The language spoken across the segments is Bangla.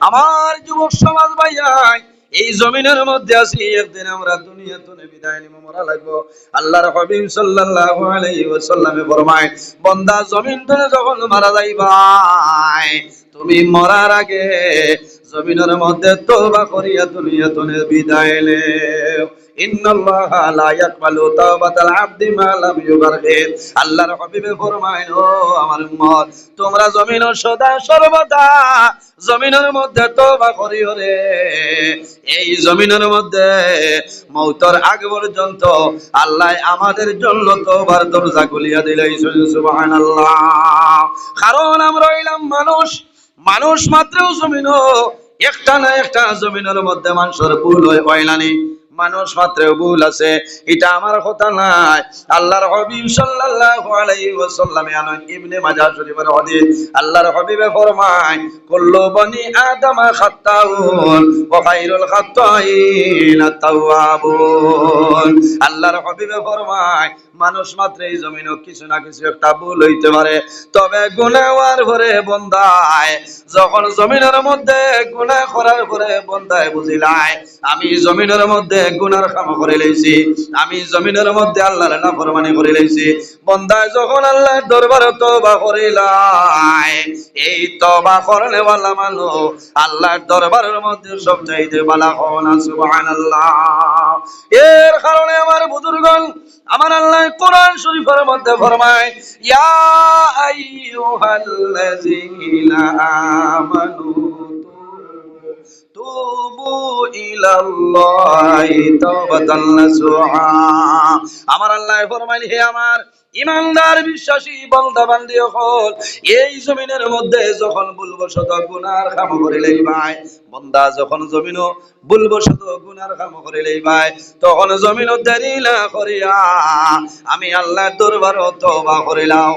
আমার যুবক সমাজ ভাইয়াই, এই জমিনের মধ্যে আছি, একদিন আমরা দুনিয়া তুলে বিদায় নিব মরা লাগবো। আল্লাহর হাবিব সাল্লাল্লাহু আলাইহি ওয়াসাল্লামে ফরমায়, বান্দা জমিন তুলে যখন মারা যাইবা তুমি মরার আগে জমিনের মধ্যে তওবা করিয়া দুনিয়া তুলে বিদায় লা সদা এই মধ্যে মৌতর আগ পর্যন্ত আল্লাহ আমাদের জন্য তওবার দরজা খুলিয়া দিলেই সুবহানাল্লাহ। কারণ আমরা মানুষ মানুষ মাত্রও জমিন একটা না একটা জমিনের মধ্যে মানুষের ভুল হয় হয়লানি মানুষ মাত্র ভুল আছে। এটা আমার কথা নাই আল্লাহর হাবিব সাল্লাল্লাহু আলাইহি ওয়াসাল্লামে আনন ইবনে মাজাহ শরীফের হাদিস। আল্লাহর হাবিবে ফরমায়, কুল্লু বনি আদম খাত্তাউন ওয়া খায়রুল খাত্তাইন আত-তাওয়াবুন। আল্লাহর হাবিবে ফরমায় মানুষ মাত্র এই জমিনও কিছু না কিছু একটা ভুল হইতে পারে। তবে গুনাহ হওয়ার পরে বন্দায় যখন জমিনের মধ্যে গুনাহ করার পরে বন্দায় বুঝিলাই আমি জমিনের মধ্যে গুনার কাম করে লইছি, আমি জমিনের মধ্যে আল্লাহর নাফরমানি করে লইছি। বন্দায় যখন আল্লাহর দরবারে তওবা করিলাই এই তওবা করলে ওয়ালা মানুষ আল্লাহর দরবারের মধ্যে সব চাইতে বালা হন, সুবহানাল্লাহ। এর কারণে আমার বুজুর্গণ, আমার আল্লাহ কোরআন শরীফের মধ্যে ফরমায়, ইয়া আইয়ুহাল্লাযীনা আমানু আমার আল্লাহ ফরমাইল হে আমার ইমানদার, বিশ্বাসী বান্দা বান্দি হল। এই জমিনের মধ্যে যখন ভুলবশত গুনার কাম করিলেই ভাই, বন্দা যখন জমিনও ভুলবশত গুনার কাম করিলেই ভাই, তখন জমিন দেরি না করিয়া আমি আল্লাহ দরবার তবা করিলাম।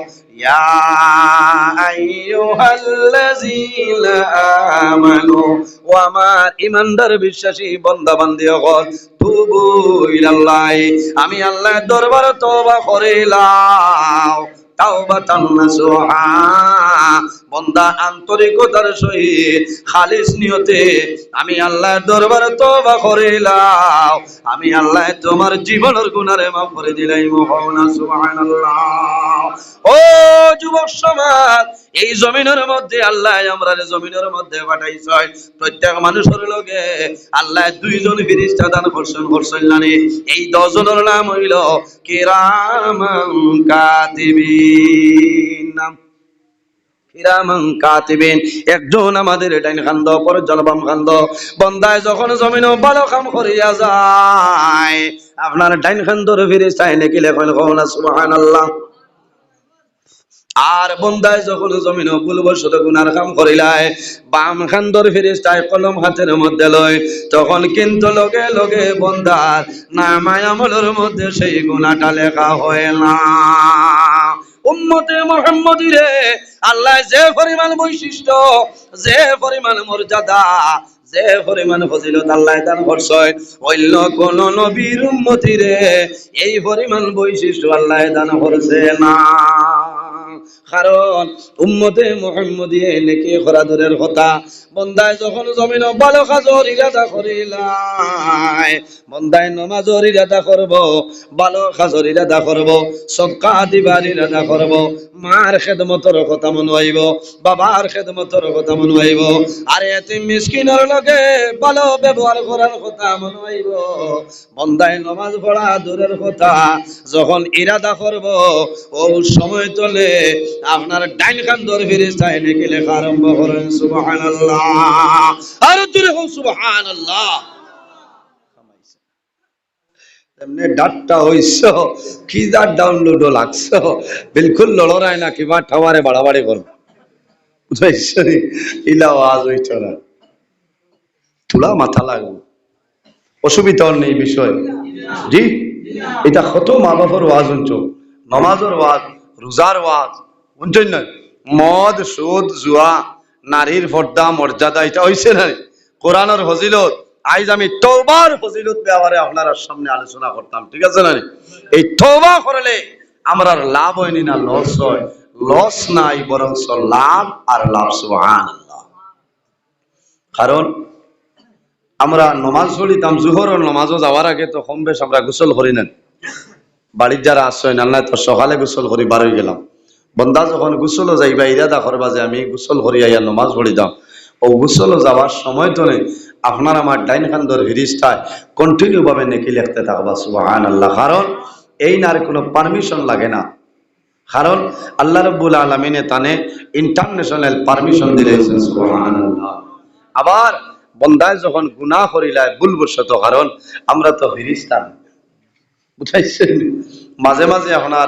ও আমার ইমানদার বিশ্বাসী বান্দা বান্দি তুবু ইলাল্লাহি। আমি আল্লাহর দরবার তওবা করিলাম। তাওবাতান নাসুহা। বন্দা আন্তরিকতার সহিত খালিস নিয়তে আমি আল্লাহর দরবারে তওবা করিলাম। আমি আল্লাহ তোমার জীবনের গুনারে মাফ করে দিলাই মোহনা সুবহানাল্লাহ। ও যুবক সমাজ, এই জমিনের মধ্যে আল্লাহ আমরা জমিনের মধ্যে পাঠাইছয় প্রত্যেক মানুষের লগে আল্লাহ দুইজন ফিরিস্তা দান করছেন করছেন এই দশজনের নাম হইল কিরামান কাতিবিন একজন আমাদের ডাইন খান্দ পরজন বাম খান্দ বন্দায় যখন জমিন ভালো কাম করিয়া যায়, আপনার ডাইন খান্দর ফিরিস্তায় নাকি লেখন কওনা সুবহানাল্লাহ। আর বন্দায় যখন জমিন ভুলবশত গুনার কাম করিলায়, বাম খান্দর ফিরিস্তায় কলম হাতের মধ্যে লয়। তখন কিন্তু লগে লগে বন্দার নামায় আমলের মধ্যে সেই গুণাটা লেখা হয় না। উম্মতে মুহাম্মদি রে, আল্লাহ যে পরিমাণ বৈশিষ্ট্য, যে পরিমাণ মর্যাদা, যে পরিমাণ ফজিলত আল্লাহ দান করছয় অন্য কোন নবীর উম্মতি রে, এই পরিমাণ বৈশিষ্ট্য আল্লাহ দান করছে না। কারণ উম্মতে মুহাম্মদিয়ে নেকি করা দূরের কথা বন্দায় যখন জমিন ভালো কাজর ইরাদা করিলাই, বন্দায় নমাজর ইরাদা করব ভালো কাজর ইরাদা করব সদকা দিবার ইরাদা করব, মার খেদমতর কথা মনে হইব, বাবার খেদমতর কথা মনে হইব, আর এতে মিসকিনের লগে ভালো ব্যবহার করার কথা মনে হইব, বন্দায় নমাজ পড়া দূরের কথা, যখন ইরাদা করব, ও সময় তোলে আপনার ডাইন খান ধরে ফিরিস্তায় নাকি লেখা আরম্ভ করেন, সুবহানাল্লাহ। আর জোরে হোক সুবহানাল্লাহ। এমনি ডাটটা হইছ কি যার ডাউনলোডও লাগছ বিলকুল লড়াই না কিবা ঠাওয়ারে বাড়াবাড়ি করব। বুঝাইছনি ইলা আওয়াজ হইছ না। তুলা মাথা নেই বিষয়। জি? এটা কত মা বাবার ওয়াজ শুনছ? নমাজের ওয়াজ রোজার ওয়াজ শুনছেন না? মদ সুদ জুয়া নারীর পর্দা মর্যাদা, এটা হইছে না কোরআনের ফজিলত, আইজ আমি তওবার ফজিলত ব্যাপারে আপনার সামনে আলোচনা করতাম, ঠিক আছে না এই তওবা করলে আমরা লাভ হয়নি না লস হয়। লস নাই বরং লাভ আর লাভ, সুবহানাল্লাহ। কারণ আমরা নমাজ পড়িতাম, জুহরের নমাজও যাওয়ার আগে তো কম বেশ আমরা গোসল করি নেন। বাড়ির যারা আসছেন আল্লাহ তো সকালে গোসল করি বার হয়ে গেলাম। বন্দা যখন গোসলও যাইবা, ইরাদা করবা যে আমি গোসল করি, আইয়া নমাজ পড়িতাম ও গোসলও যাওয়ার সময় তো আপনার আমার ডাইন খান্দর হিরিস্টায় কন্টিনিউ ভাবে নেকি লিখতে থাকবা সুবাহান আল্লাহ কারণ এই নার কোনো পারমিশন লাগে না। কারণ আল্লাহ রব্বুল আলমিনে তানে ইন্টারন্যাশনাল পারমিশন দিলেছেন সুবহানাল্লাহ। আবার বন্দায় যখন গুনাহ করিলায় ভুলবশত, কারণ আমরা তো ফিরিস্তান বুঝাইছেন? মাঝে মাঝে আপনার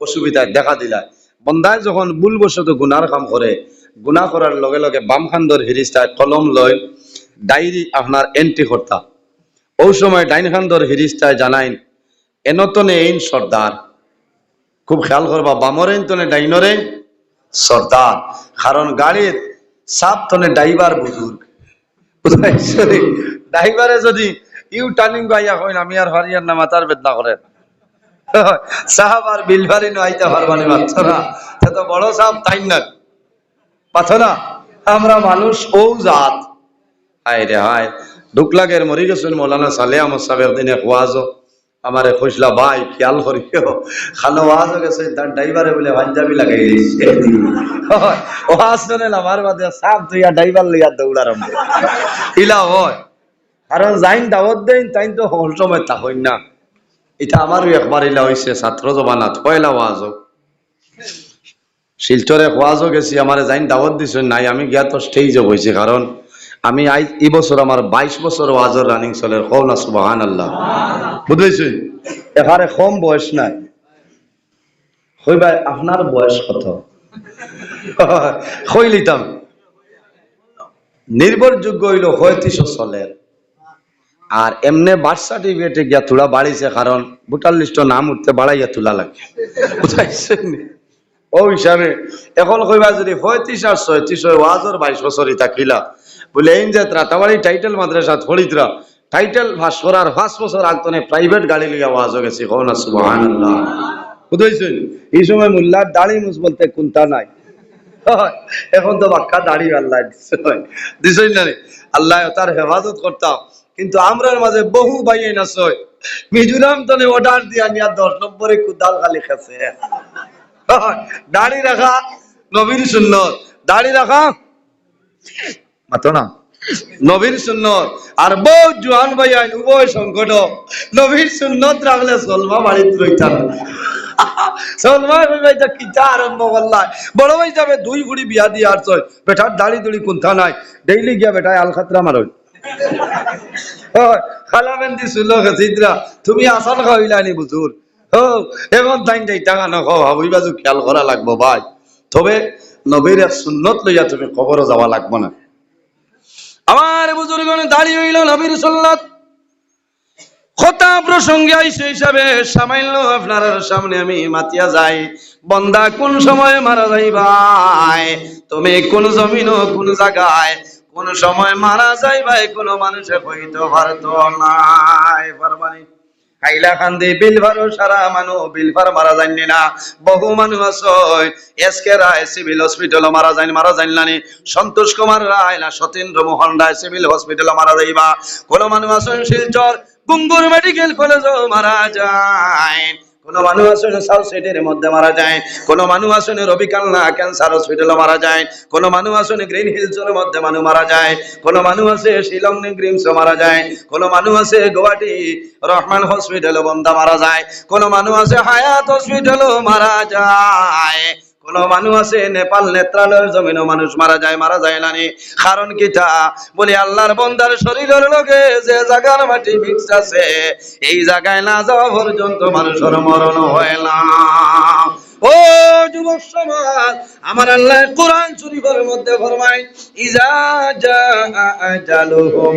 অসুবিধায় দেখা দিলায়। বন্দায় যখন ভুলবশত গুনার কাম করে গুনাহ করার লগে লগে বাম খান্দর হিরিস্তায় কলম লয় ডায়েরি আপনার এন্ট্রি করতা ওই সময় ডাইন খান্দর হিরিস্তায় জানাইন, এনতনে এইন সর্দার খুব খেয়াল করবা বামরেন তনে ডাইনরে সর্দার কারণ গাড়ির সাপ তনে ড্রাইভার বুজুর্গ ড্রাইভারে যদি ইউ টার্নিং গাইয়া হইন আমি আর হরিয়ার না মাতার বেদনা করেন সাহাব আর বিলভারি আইতে পারবানি মাত্র না সে তো বড় সাহাব তাই না? না আমরা মানুষ ও জাত। হায় রে হায় ডুকলাগের মরি গেছেন মৌলানা সালে আমার দিনে খোয়াজো আমারে খুশলা ভাই, খেয়াল করিও। খানো ওয়াজ গেছে, তার ড্রাইভারে বলে, পাঞ্জাবি লাগাই দিয়েছে ওয়াজ শুনে আমার বাদে, সাপ তুইয়া ড্রাইভার লইয়া দৌড়ার ইলা হয়? কারণ যাইন দাওয়াত দেন তাইন তো হল সময় তা হইন না। এটা আমারও একবার ইলা হইছে, ছাত্র জবানাত পয়লা ওয়াজ হোক শিলচরে ওয়াজও গেছি, আমার যাইন দাওয়াত দিছে নাই, আমি গিয়া তো স্টেজে বইছি, কারণ আমি আই এই বছর আমার বাইশ বছর ওয়াজর রানিং চলে, কও না সুবাহান আল্লাহ বুঝেছি এখানে কম বয়স নাই। হই ভাই, আপনার বয়স কত? হই লিতাম? নির্ভরযোগ্য হইল হয়ত্রিশ চলের। আর এমনি বার্থ সার্টিফিকেটে গিয়া তোলা বাড়িছে, কারণ ভোটার লিস্ট নাম উঠতে বাড়াইয়া তোলা লাগে। বুঝাইছেন? ও হিসাবে, এখন কইবা যদি পঁয়ত্রিশ আর ছয়ত্রিশ হয় ওয়াজর বাইশ বছর ইতা কিলা। বলে, এই টাইটেল মাদ্রাসা থরিদ্রা টাইটেল ভাস করার পাঁচ বছর আগতনে প্রাইভেট গাড়ি লিয়া ওয়াজ গেছে কখন বুঝাইছেন? এই সময় মোল্লার দাড়ি মুছ বলতে কোনটা নাই। এখন তো বাক্কা দাড়ি আল্লাহ দিছে। দিছই না আল্লাহ তার হেফাজত করতাম কিন্তু আমরার মাঝে বহু ভাইয়ে নাচয় মিজোরাম তলে অর্ডার দিয়া নিয়া দশ নম্বরে কুদাল খালি হয়, দাড়ি রাখা নবীর সুন্নত। দাড়ি রাখা। মাতো না? নবীর সুন্নত। আর বহু জোয়ান ভাই আইন উভয় সংকট নবীর সুন্নত রাখলে সলমা বাড়িতে রইতাম সলমা ভাই তো কিতা আরম্ভ করলাই বড় ভাই যাবে দুই ফুড়ি বিয়া দিয়ে আর বেটার দাড়ি দুড়ি কুন্থা নাই। ডেইলি গিয়া বেটায় আলখাতরা মারই তুমি বুঝুর ও এখন তাই টাকা বাজু খেয়াল করা লাগবো, ভাই। তবে নবীর সুন্নত লইয়া তুমি যাওয়া লাগবো না। আমার বুজুর্গণ দাঁড়িয়ে হইল নবীর সুন্নত প্রসঙ্গে আইসে হিসাবে সামান্য আপনার সামনে আমি মাতিয়া যাই। বন্দা কোন সময় মারা যাই ভাই তুমি কোন জমিন, কোন জায়গায় কোন সময় মারা যাই ভাই, কোন মানুষে কইতে পারতো নাই। পারবানি হাইলা খান্দি বিলভার সারা মানু বিলভার মারা যায়নি না। বহু মানুষ আছে এসকে রায় সিভিল হসপিটাল মারা যায়নি, মারা যাইলানি সন্তোষ কুমার রায় না সতীন্দ্র মোহন রায় সিভিল হসপিটাল মারা যাইবা। কোন মানুষ আছেন শিলচর, গুঙ্গুর মেডিকেল কলেজ মারা যায়। কোন মানুষ আসলে সাউথ সিটির মধ্যে মারা যায়, কোন মানুষ আসলে রবি কান্না ক্যান্সার হসপিটালে মারা যায়, কোন মানুষ আসলে গ্রিন হিলসের মধ্যে মানুষ মারা যায়, কোন মানুষ আছে শিলং গ্রিমস মারা যায়, কোন মানুষ আছে গুয়াহাটি রহমান হসপিটালে বন্ধা মারা যায়, কোন মানুষ আছে হায়াত হসপিটালও মারা যায়। কোন মানুষ আছে, নেপাল নেত্রালয়ের জমিনও মানুষ মারা যায় মারা যায় না নি। কারণ কিটা বলি আল্লাহর বন্দার শরীরের লোকে যে জায়গার মাটি মিক্স আছে, এই জায়গায় না যাওয়া পর্যন্ত মানুষের মরণ হয় না। ও যুবক সমাজ, আমার আল্লাহ কোরআন শরীফের মধ্যে ফরমায়, ইজা জা আজালুহুম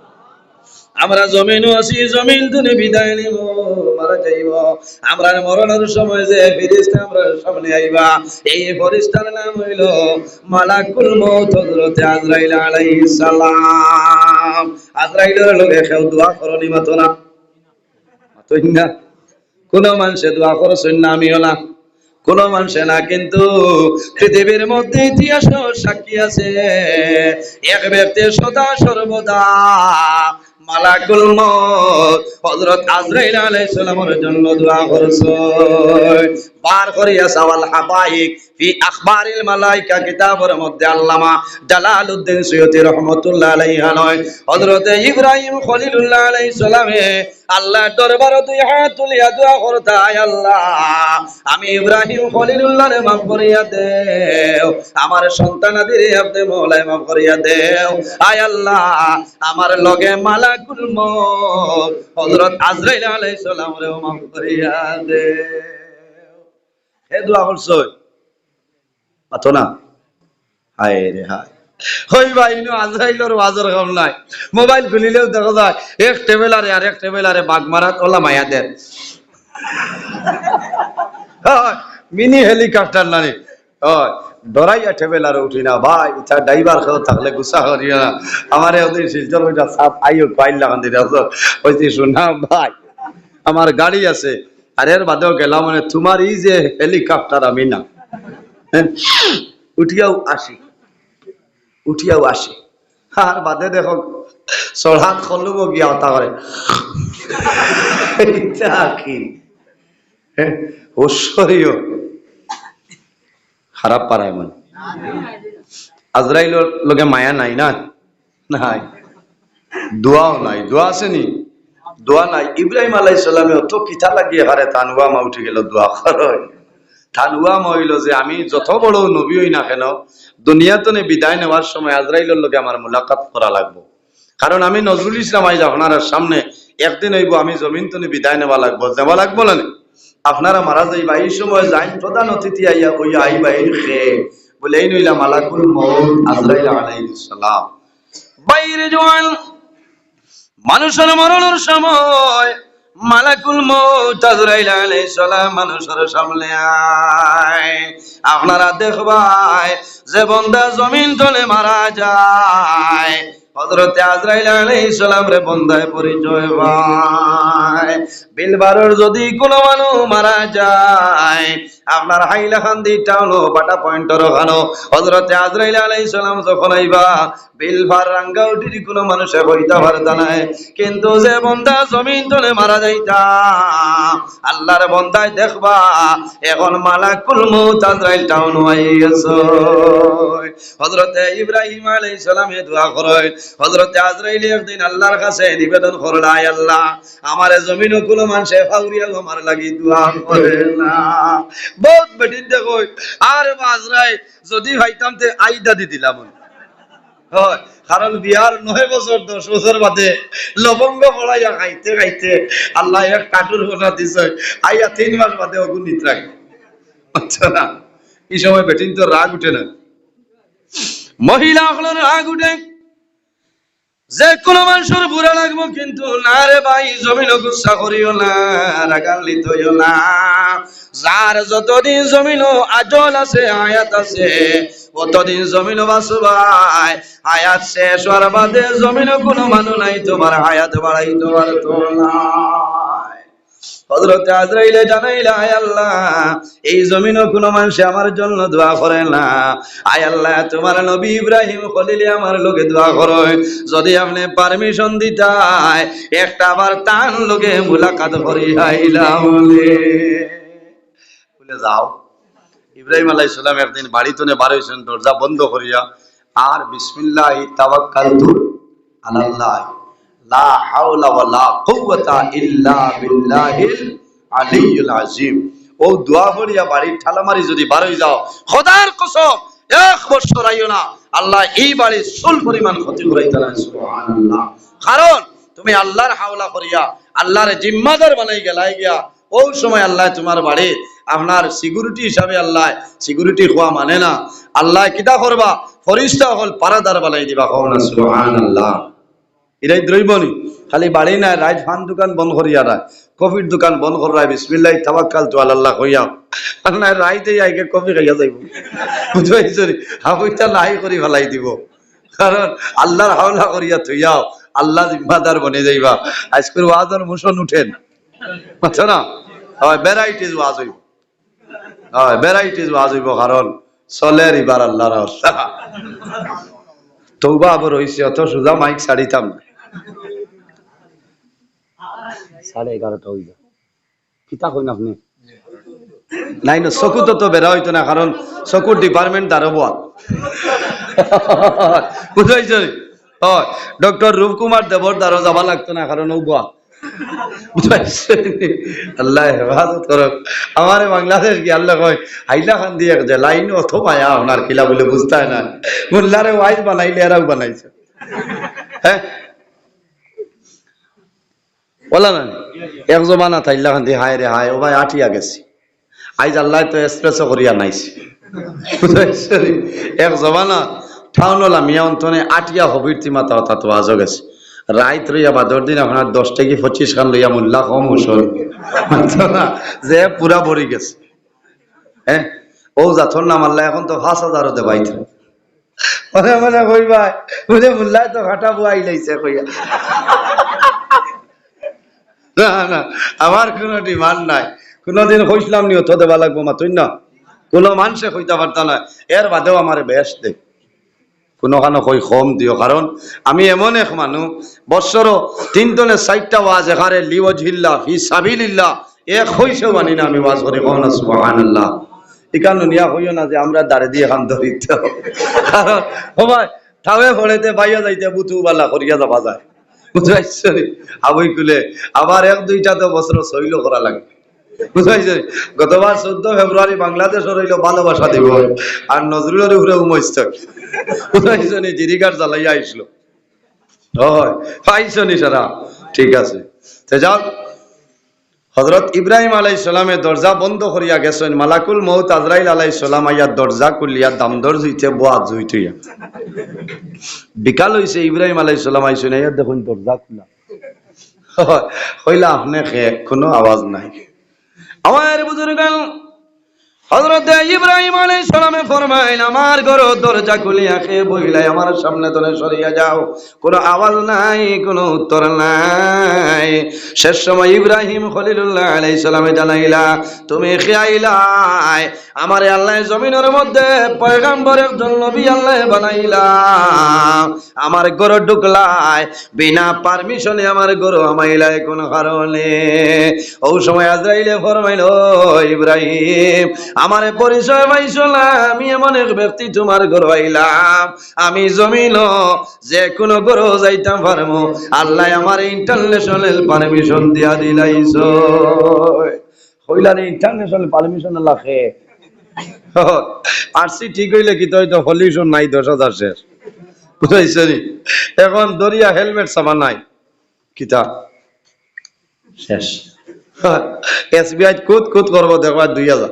আমরা জমিনও আছি, জমিন তুলে বিদায় নিব মারা যাইব। আমরা মরণের সময় যে ফিরিস্তা আমরা সামনে আইবা। এই ফরিস্তার নাম হইল মালাকুল হযরত আজরাইল আলাইহিস সালাম। আজরাইলের লগে কেউ দোয়া করনি না। কোন মানুষে দোয়া করছেন না, আমিও না। কোন মানুষে না, কিন্তু পৃথিবীর মধ্যে ইতিহাস সাক্ষী আছে। এক ব্যক্তি সদা সর্বদা মালাকুল মত হযরত আজরাইল আলাইহিস সালামের জন্য দোয়া করছে। বার করিয়া সাওয়াল হাবাইক ফি আখবারিল মালাইকা, কিতাবের মধ্যে আল্লামা জালালউদ্দিন সৈয়দী রহমাতুল্লাহ নয়। হযরত ইব্রাহিম খলিলুল্লাহ আলাইহিস সালামে আল্লাহ দরবার দুই হাত তুলিয়া দোয়া করতা আল্লাহ, আমি ইব্রাহিম খলিলুল্লাহরে করিয়া দেও, আমার সন্তানাদিরে আপনি মৌলায় মাফ করিয়া দেও। আয় আল্লাহ, আমার লগে মালাকুল মউত, হযরত আজরাইল আলাইহিস সালামরে মাফ করিয়া দেও না? মোবাইল খুলিলেও দেখা যায় এক টেবেলারে আর এক টেবেলারে বাগ মারাত ওলা মায়া দেন। হয়, মিনি হেলিকপ্টার নানি। হয় ডরাইয়া টেবেলারে উঠি না। ভাই ড্রাইভার খেও থাকলে গুসা করিও না। আমারে ওদের শিলচর ওইটা সাপ আইও পাইল লাগান হইতে শোনা ভাই আমার গাড়ি আছে আর এর বাদেও গেলাম মানে তোমার এই যে হেলিকপ্টার আমি না। হ্যাঁ, উঠিয়াও আসি। উঠিয়াও আসি। আর বাদে দেখো চড়াত খলুব গিয়া হতা করে। কি? হ্যাঁ, ঐশ্বরীয়। খারাপ পারায় মন। আজরাইলের লগে মায়া নাই না? নাই। দোয়াও নাই। দোয়া আসেনি দোয়া নাই। ইব্রাহিম আলাই সাল্লামে অত কিতা লাগিয়ে হারে তানুয়া মা উঠে গেল দোয়া করয়। তানুয়া মা হইল যে আমি যত বড় নবী হই না কেন দুনিয়াতনে বিদায় নেওয়ার সময় আজরাইলের লগে আমার মোলাকাত করা লাগবো। কারণ আমি নজরুল ইসলাম আইজ আপনার সামনে একদিন হইব আমি জমিন তনে বিদায় নেওয়া লাগবো। যাওয়া লাগবো না আপনারা মারা যাইবা, এই সময় যাই প্রধান অতিথি আইয়া কইয়া আইবা, এই খে বলে এই নইলা মালাকুল মউত আজরাইল আলাইহিস সালাম। বাইরে জোয়ান মানুষের মরণের সময় মালাকুল মানুষের সামনে আয়। আপনারা দেখবাই যে বন্দা জমিন তলে মারা যায়। হজরতে আজরাইল আলাইহিস সালাম রে বন্দায় পরিচয় পায়। বিলবারর যদি কোনো মানুষ মারা যায়, আপনার হাইলাকান্দি টাউন বাটা হযরত আজরাইল আলাইহিস সালাম যখন আইবা রাঙ্গাউটির কোনো মানুষে হইতা কিন্তু যে বন্দা জমিন তলে মারা যাইতা, আল্লাহর বন্দায় দেখবা, এখন মালাকুল মউত আজরাইল টাউন আইয়াছে হযরত ইব্রাহিম আলাই সালামে দোয়া করেন, হযরত আজরাইল একদিন আল্লাহর কাছে নিবেদন করল আয় আল্লাহ, আমারে জমিন কোনো মানুষে ফাউরিয়া আমার লাগি দোয়া করে না। বহুত বেটিন দেখো আর আজরাইল যদি তে আইদা দি দিলাম। কারণ বিয়ার নয় বছর, দশ বছর বাদে লবঙ্গ পড়াইয়া খাইতে খাইতে আল্লাহ এক কাটুর কথা দিছে, আইয়া তিন মাস বাদে অগুনিত রাখে আচ্ছা না, এই সময় বেটিন তো রাগ উঠে না। মহিলা হলেন রাগ উঠে। যে কোনো মানুষের বুড়া লাগবো কিন্তু না রে ভাই জমিন গুসা করিও না, রাগান্বিত না। যার যতদিন জমিন আজল আছে, আয়াত আছে, অতদিন জমিন বাসবাই আয়াত শেষ হওয়ার বাদে জমিন কোনো মানুষ নাই, তোমার আয়াত বাড়াই তোমার তো না। আয় আল্লাহ, এই জমিনও কোনো আমার জন্য দোয়া করে না। আয় আল্লাহ, তোমার নবী ইব্রাহিম খলিলে আমার লোকে দোয়া যদি আপনি পারমিশন একটা আবার লোকে মুলাকাত করি আইলা বলে, যাও। ইব্রাহিম সালাম একদিন বাড়ি তুলে বার হইছেন, দরজা বন্ধ করিয়া, আর বিসমিল্লাহ তাওয়াক্কালতু আলাল্লাহ। ও কারণ তুমি আল্লাহর হাওলা করিয়া, আল্লাহর জিম্মাদার বানাই গেলাই গিয়া ওই সময় আল্লাহ তোমার বাড়ি, আপনার সিকিউরিটি হিসাবে আল্লাহ সিকিউরিটি হওয়া মানে না। আল্লাহ কিতা করবা? ফরিস্তা হল পারাদার বানাই দিবা, কও না, সুবহানাল্লাহ। এরাই দ্রৈবনি খালি বাড়ি নাই রাইত ফান দোকান বন্ধ করিয়া রায় কফির দোকান বন্ধ করায় বিসমিল্লাহ, তাওয়াক্কাল তো আল্লাহ কইয়া না রাইতে আইকে কফি খাইয়া যাইব। বুঝবাইছ হাবইটা নাই করি ফেলাই দিব। কারণ আল্লাহর হাওলা করিয়া থইয়াও, আল্লাহ জিম্মাদার বনে যাইবা। আজকের ওয়াজের মোশন উঠেন। বুঝছ না? হয় ভ্যারাইটিস ওয়াজ হইব। হয় ভ্যারাইটিস ওয়াজ হইব, কারণ চলের ইবার আল্লাহর তৌবা আবার হইছে অত সোজা মাইক ছাড়িতাম না। সাড়ে এগারোটা হইল কিতা কইন আপনি? নাই না চকু তো বেড়া হইতো না কারণ চকুর ডিপার্টমেন্ট বোয়া বুঝাইছ হয় ডক্টর রূপকুমার দেবর দ্বারা যাবা লাগতো না কারণ ও বোয়া আল্লাহ বাংলাদেশ কয় হাইলা খান দিয়ে লাইন বলা না এক জমানা থাইলা খান দিয়ে হায় রে হায়, ও ভাই আটিয়া গেছি। আইজ আল্লাহ তো এক্সপ্রেসও করিয়া নাইছে। নি? এক জমানা ঠাউনলা মিয়া অন্তনে আটিয়া হবির তিমা তাও তা আজও গেছে। রাইত রইয়া বাদর দিন আপনার দশ থেকে পঁচিশ খান লইয়া মোল্লা কম হুসল যে পুরা ভরি গেছে। হ্যাঁ ও যাথর নাম আল্লাহ এখন তো পাঁচ হাজারও দেবাইতে মনে মনে কইবা বলে মোল্লাই তো ঘাটা বুয়াই লাইছে কইয়া। আমার কোনো ডিমান্ড নাই। কোনোদিন কইসলাম নি অত দেবা লাগবো মাতুই না। কোনো মানুষে কইতে পারতা না এর বাদেও আমার বেশ দে কোনো কই কম দিও, কারণ আমি এমন এক মানুষ বৎসর তিনজনে চারটা ওয়াজ এখানে লিওজিল্লা ফি সাবিলিল্লাহ, এক হইছেও মানি না আমি ওয়াজ করি কম না সুবহানাল্লাহ। ইকান নিয়া হইও না যে আমরা দাঁড়ে দিয়ে খান ধরিত। কারণ সবাই ঠাবে ফড়েতে, বাইয়া যাইতে বুথু বালা করিয়া যাবা যায়। বুঝাইছে আবই আবার এক দুইটা তো বছর শৈল করা লাগে বুঝাইছে গতবার চোদ্দ ফেব্রুয়ারি বাংলাদেশ রইল ভালোবাসা দিব আর নজরুলের উপরে উমস্ত বুঝাইছে নি জিরিকার জ্বালাইয়া আইসলো। হয় পাইছো নি সারা। ঠিক আছে। যাও। হজরত ইব্রাহিম আলাই সালামে দরজা বন্ধ করিয়া গেছেন। মালাকুল মৌত আজরাইল আলাই সালাম আইয়া দরজা খুলিয়া দাম জুইতে বোয়া জুই তুইয়া বিকাল হইছে, ইব্রাহিম আলাই সালাম আইসেন আইয়া দেখুন, দরজা খোলা। হইলা আপনি কোনো আওয়াজ নাই। আমার বুজুর্গ হজরত ইব্রাহিম আলাইহিস সালামে ফরমাইন আমার ঘর দরজা খুলিয়া খেয়ে বইলাই, আমার সামনে তলে সরিয়া যাও। কোনো আওয়াজ নাই, কোনো উত্তর নাই। শেষ সময় ইব্রাহিম খলিলুল্লাহ আলাইহিস সালামে জানাইলা, তুমি খেয়াইলাই, আমার আল্লাহ জমিনের মধ্যে পয়গাম্বর একজন নবী আল্লাহ বানাইলা। আমার ঘর ঢুকলাই, বিনা পারমিশনে আমার ঘর আমাইলাই, কোন কারণে। ও সময় আজরাইলে ফরমাইল ইব্রাহিম আমার পরিচয় পাইছিল আমি এমন এক ব্যক্তি তোমার ঘর আইলাম। আমি জমিন যে কোনো ঘর যাইতাম পারব। আল্লাহ আমার ইন্টারন্যাশনাল পারমিশন দিয়া দিলাইছ। হইলা ইন্টারন্যাশনাল পারমিশন ঠিক হইলে কি তো হয়তো নাই, দশ হাজার শেষ। বুঝাইছে? এখন দরিয়া হেলমেট সামান নাই। কিতা? শেষ। এসবিআই কুত কুত করব, দেখবা দুই হাজার।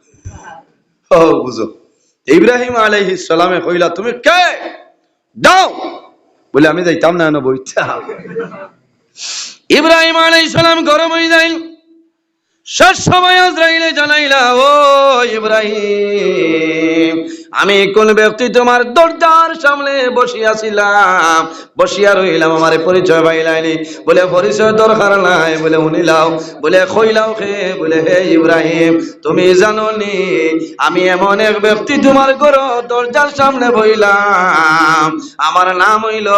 বুঝো। ইব্রাহিম আলাইহি সালামে কইলা, তুমি কে? দাও। বলে, আমি যাইতাম না বইতা ইব্রাহিম আলাইহিস সালাম গরম হয়ে যাইল। শেষ সময় আজরাইলে জানাইলা, ও ইব্রাহিম, আমি কোন ব্যক্তি তোমার দরজার সামনে বসিয়াছিলাম বসিয়া রইলাম, আমার পরিচয় পাইলাইনি বলে, পরিচয় দরকার নাই। বলে উনিলাও বলে খইলাও খে বলে, হে ইব্রাহিম, তুমি জানো নি আমি এমন এক ব্যক্তি তোমার ঘর দরজার সামনে বইলাম। আমার নাম হইল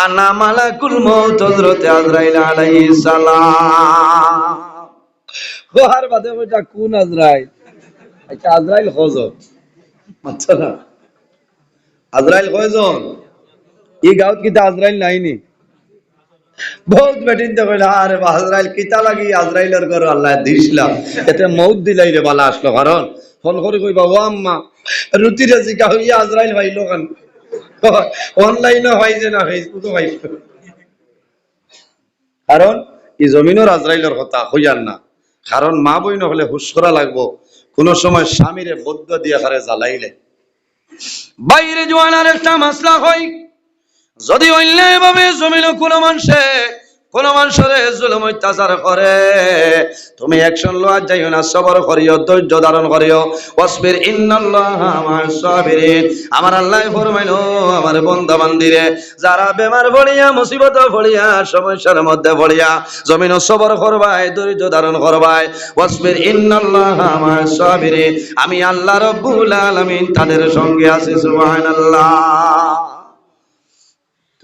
আর নাম আলাকুল মৌত হযরতে আজরাইল আলাইহিস সালাম। গোহার বাদে বইটা কোন আজরাইল? আচ্ছা আজরাইল হজর আচ্ছা না। আজরাইল কয়জন? এই গাঁৱত কিতা আজরাইল নাইনি। বহুত বেটিন তো কইলা আরে বা আজরাইল কিতা লাগি আজরাইলের ঘর আল্লাহ দিছিলাম এতে মৌত দিলাই রে বালা আসলো কারণ ফোন করে কইবা ও আম্মা রুটি রাজি কাহিয়া আজরাইল ভাইলো কান অনলাইনে হয়েছে না ফেসবুকে পাইছো। কারণ এই জমিনের আজরাইলের কথা হইয়ার না। কারণ মা বই নহলে হুশ করা লাগবো। কোন সময় স্বামীরে বদ্ধ দিয়ে হারে জ্বালাইলে। বাইরে জোয়ানার একটা মাসলা হয়। যদি অন্যায় ভাবে জমিল কোনো মানুষে কোন মানুষের জুলুম অত্যাচার করে। তুমি অ্যাকশন লওয়া যাইও না, সবর করিও, ধৈর্য ধারণ করিও। সাবিরিন। আমার আল্লাহ ফরমাইলো, আমার বান্দা বান্দিরে যারা বেমার পড়িয়া মুসিবত পড়িয়া সমস্যার মধ্যে পড়িয়া জমিন সবর করবাই ধৈর্য ধারণ করবাই ওয়াসবির ইন্নাল্লাহ মা'আস সাবিরিন। আমি আল্লাহ রব্বুল আলামিন তাদের সঙ্গে আছি, সুবহানাল্লাহ।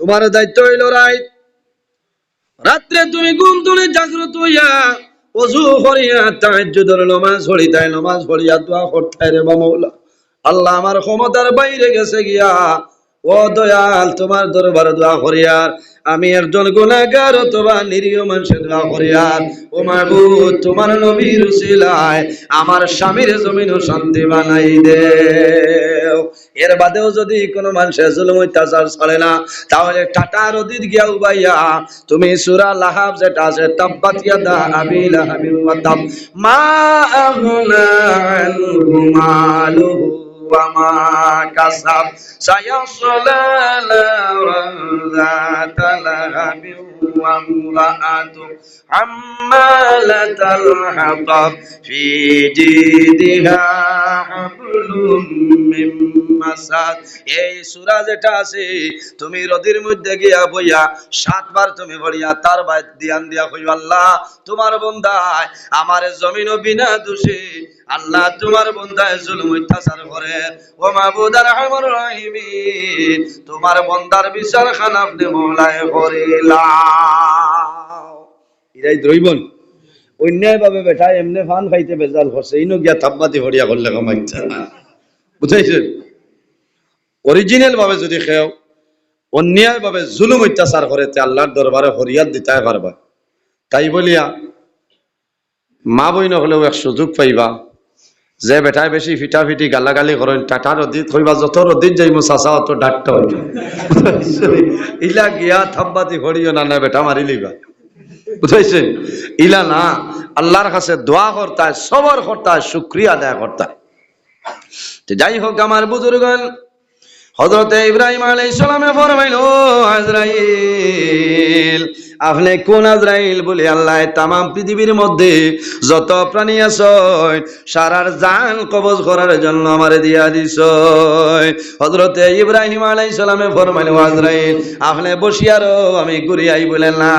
তোমার দায়িত্ব হইল রাইট। রাত্রে তুমি ঘুম তুলে জাগ্রত হইয়া অজু করিয়া তাহাজ্জুদের হরি তাই নমাজ হরিয়া দোয়া হরতাই রে মাওলা আল্লাহ আমার ক্ষমতার বাইরে গেছে গিয়া, ও দয়াল, তোমার দরবার দোয়া করিয়ার আমি একজন গুনাহগার অথবা নিরীহ মানুষের দোয়া ও মাহবুব তোমার নবীর উসিলায় আমার স্বামীর জমিন শান্তি বানাই দে এর বাদেও যদি কোনো মানুষের জুলুম অত্যাচার ছাড়ে না, তাহলে টাটা নদীর গিয়া উবাইয়া তুমি সুরা লাহাব যেটা আছে, তাব্বাত ইয়াদা আবি লাহাবিন ওয়া তাব। মা আগনা আনহু মালুহু নারান যাতা লাহাবিন ওয়া ইমরাআতু হাম্মালাতাল হাতাব ফি জিদিহা মাসাদ এই সূরা যেটা আছে, তুমি রদির মধ্যে গিয়া বইয়া সাতবার তুমি বলিয়া তার বাদ দিয়ান দিয়া কই আল্লাহ, তোমার বন্দায় আমার জমিন বিনা দোষে আল্লাহ তোমার বন্দায় জুলুম অত্যাচার করে। ও মাহবুদ আর রহমান তোমার বন্দার বিচার খান আপনি মৌলায় করিলাম ইরাই দ্রৈবন অন্যায় ভাবে বেটা, এমনে ফান খাইতে বেজাল করছে। ইনো গিয়া থাপ্পাতি ভরিয়া করলে কামাইছে বুঝাইছেন অরিজিনাল ভাবে যদি খেও, অন্যায় ভাবে জুলুম অত্যাচার করে, তে আল্লাহর দরবারে হরিয়াত দিতে পারবা। তাই বলিয়া মা বই নহলেও এক সুযোগ পাইবা যে বেটায় বেশি ফিটাফিটি গালাগালি করেন টাটা রদিত হইবা যত রদিত যাইমু চাচা, অত ডাকতে হইবা। ইলা গিয়া থাব্বাতি ভরিও না না বেটা, মারি লইবা। বুঝাইছেন? ইলা না, আল্লাহর কাছে দোয়া করতায়, সবর করতায়, শুক্রিয়া আদায় করতায়। যাই হোক, আমার বুজুর্গন হজরতে ইব্রাহিম আলাইহিস সালামে ফরমাইল আজরাইল আপনি কোন আজরাইল বলে আল্লাহ তাম পৃথিবীর মধ্যে যত প্রাণী আছে, সারার জান কবজ করার জন্য আমারে দিয়া দিছ হজরতে ইব্রাহিম আলাইহিস সালামে ফরমাইল আজরাইল, আপনি বসিয়ারো আমি ঘুরি আই বলেন না।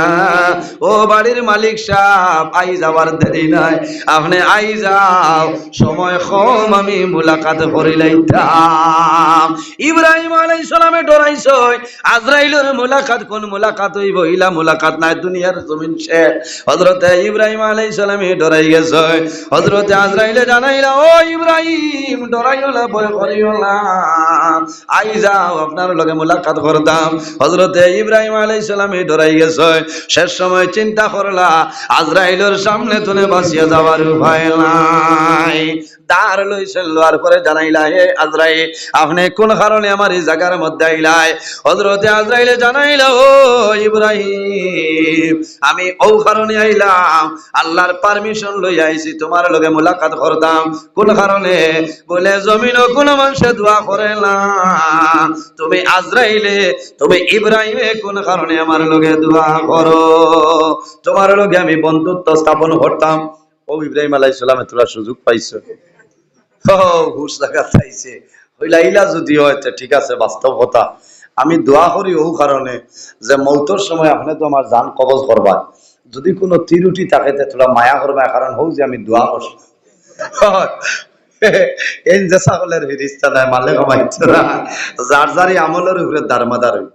ও বাড়ির মালিক সাহেব, আই যাওয়ার দেরি নাই। আপনি আই যাও, সময় কম আমি মুলাকাত করিলাইতাম ইব্রাহিম আলাই সালামে ডরাইছই, আজরাইলের মুলাকাত কোন মুলাকাত হইব, ইলা মুলাকাত নাই দুনিয়ার জমিন শেষ হযরতে ইব্রাহিম আলাইহিস সালামে ডরাই গেছে। হযরতে আজরাইলে জানাইলা, ও ইব্রাহিম, ডরাইও না, ভয় করিও আই যাও, আপনার লগে মুলাকাত করতাম। হযরতে ইব্রাহিম আলাইহিস সালামে ডরাই গেছে। শেষ সময় চিন্তা করলা, আজরাইলের সামনে তুলে বাঁচিয়ে যাওয়ার উপায় নাই। দাঁড় লইছেন লোয়ার পরে জানাইলা, হে আজরাইল, আপনি কোন কারণে আমার এই জায়গার মধ্যে আইলাই? হজরতে আজরাইলে জানাইলা, ও ইব্রাহিম আমি ও কারণে আইলাম, আল্লাহর পারমিশন লই আইছি, তোমার লগে মুলাকাত করতাম। কোন কারণে? বলে, জমিন কোন মানুষে দোয়া করে না। তুমি আজরাইলে, তুমি ইব্রাহিমে, কোন কারণে আমার লগে দোয়া করো? তোমার লগে আমি বন্ধুত্ব স্থাপন করতাম। ও ইব্রাহিম আলাইহিস সালামে তোরা সুযোগ পাইছো। ও, হুশ লাগা চাইছে হইলা ইলা যদি হয় ঠিক আছে বাস্তব কথা আমি দোয়া করি ও কারণে যে মৌতর সময় আপনি তো আমার যান কবজ করবা যদি কোনো তিরুটি থাকে তোরা মায়া করবা কারণ হোক যে আমি দোয়া করছি এই যে ছাগলের ফিরিস্তা নাই, মালে কমাইছে যার যারই আমলের উপরে দারমাদার হই